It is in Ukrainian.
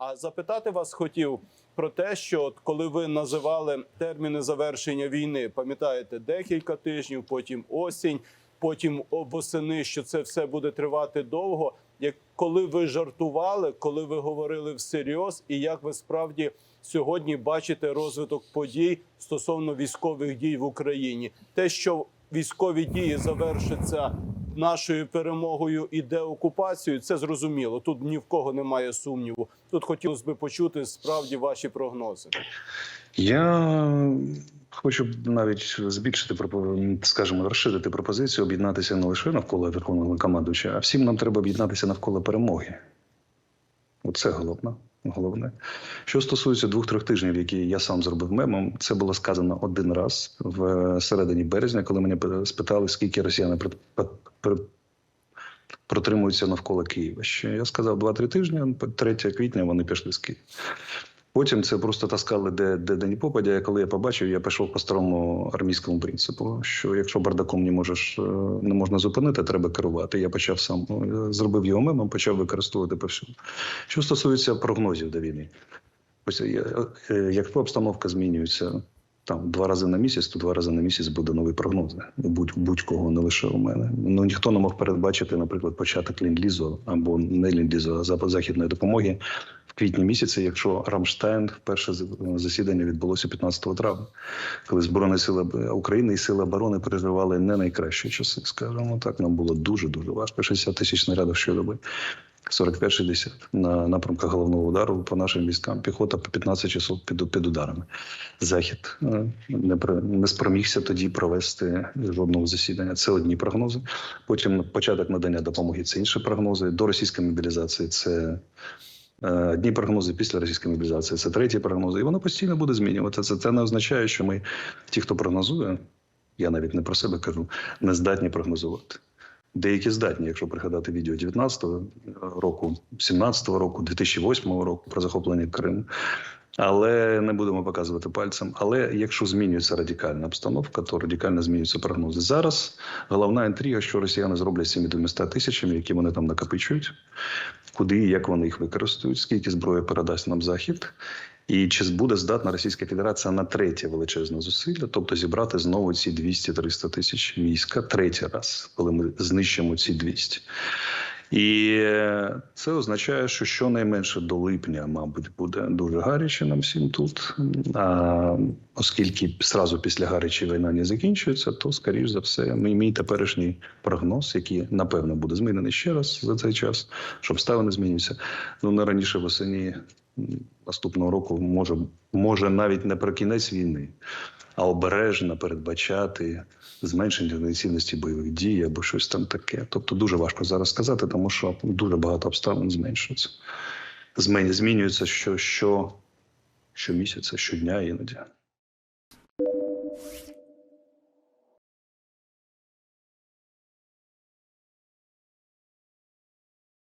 А запитати вас хотів про те, що от коли ви називали терміни завершення війни, пам'ятаєте, декілька тижнів, потім осінь, потім восени, що це все буде тривати довго. Як коли ви жартували, коли ви говорили всерйоз, і як ви справді сьогодні бачите розвиток подій стосовно військових дій в Україні, те, що військові дії завершаться нашою перемогою і деокупацією, це зрозуміло. Тут ні в кого немає сумніву. Тут хотілося б почути справді ваші прогнози. Я хочу навіть збільшити скажімо, розширити пропозицію, об'єднатися не лише навколо верховного командувача, а всім нам треба об'єднатися навколо перемоги. Оце головне. Головне. Що стосується двох-трьох тижнів, які я сам зробив мемом, це було сказано один раз в середині березня, коли мене спитали, скільки росіяни протримуються навколо Києва. Ще я сказав 2-3 тижні, 3 квітня вони пішли з Києва. Потім це просто таскали де, де, де ні попадя. А коли я побачив, я пішов по старому армійському принципу, що якщо бардаком не можеш е, не можна зупинити, треба керувати. Я почав сам е, зробив його мемом, почав використовувати повсюди. Що стосується прогнозів до війни, ось е, якщо обстановка змінюється там два рази на місяць, то два рази на місяць буде новий прогноз. Будь будь-кого, не лише у мене. Ну ніхто не мог передбачити, наприклад, початок ліндлізу або не ліндлізу, а західної допомоги в квітні місяці, якщо Рамштайн перше засідання відбулося 15 травня, коли збройні сили України і сили оборони переживали не найкращі часи, скажімо так. Нам було дуже дуже важко. 60 тисяч снарядів щодоби. 45-60 на напрямках головного удару по нашим військам. Піхота по 15 часов під, під ударами. Захід е, не, не спромігся тоді провести жодного засідання. Це одні прогнози. Потім початок надання допомоги це інші прогнози. До російської мобілізації це е, одні прогнози після російської мобілізації. Це треті прогнози. І воно постійно буде змінюватися. Це не означає, що ми, ті, хто прогнозує, я навіть не про себе кажу, не здатні прогнозувати. Деякі здатні, якщо пригадати відео 19-го року, 17-го року, 2008 року про захоплення Криму. Але не будемо показувати пальцем. Але якщо змінюється радикальна обстановка, то радикально змінюються прогнози. Зараз головна інтрига, що росіяни зроблять з цими 200 тисячами, які вони там накопичують, куди і як вони їх використають, скільки зброї передасть нам захід, і чи буде здатна Російська Федерація на третє величезне зусилля, тобто зібрати знову ці 200-300 тисяч війська третій раз, коли ми знищимо ці 200. І е, це означає, що щонайменше до липня, мабуть, буде дуже гаряче нам всім тут. А оскільки зразу після гарячої війна не закінчується, то скоріш за все, мій, мій теперішній прогноз, який напевно буде змінений ще раз за цей час, щоб обставини змінюються. Ну не раніше восені наступного року може, може навіть не про кінець війни, а обережно передбачати зменшення інтенсивності бойових дій або щось там таке. Тобто дуже важко зараз сказати, тому що дуже багато обставин зменшується. Змінюється що, що, щомісяця, щодня іноді.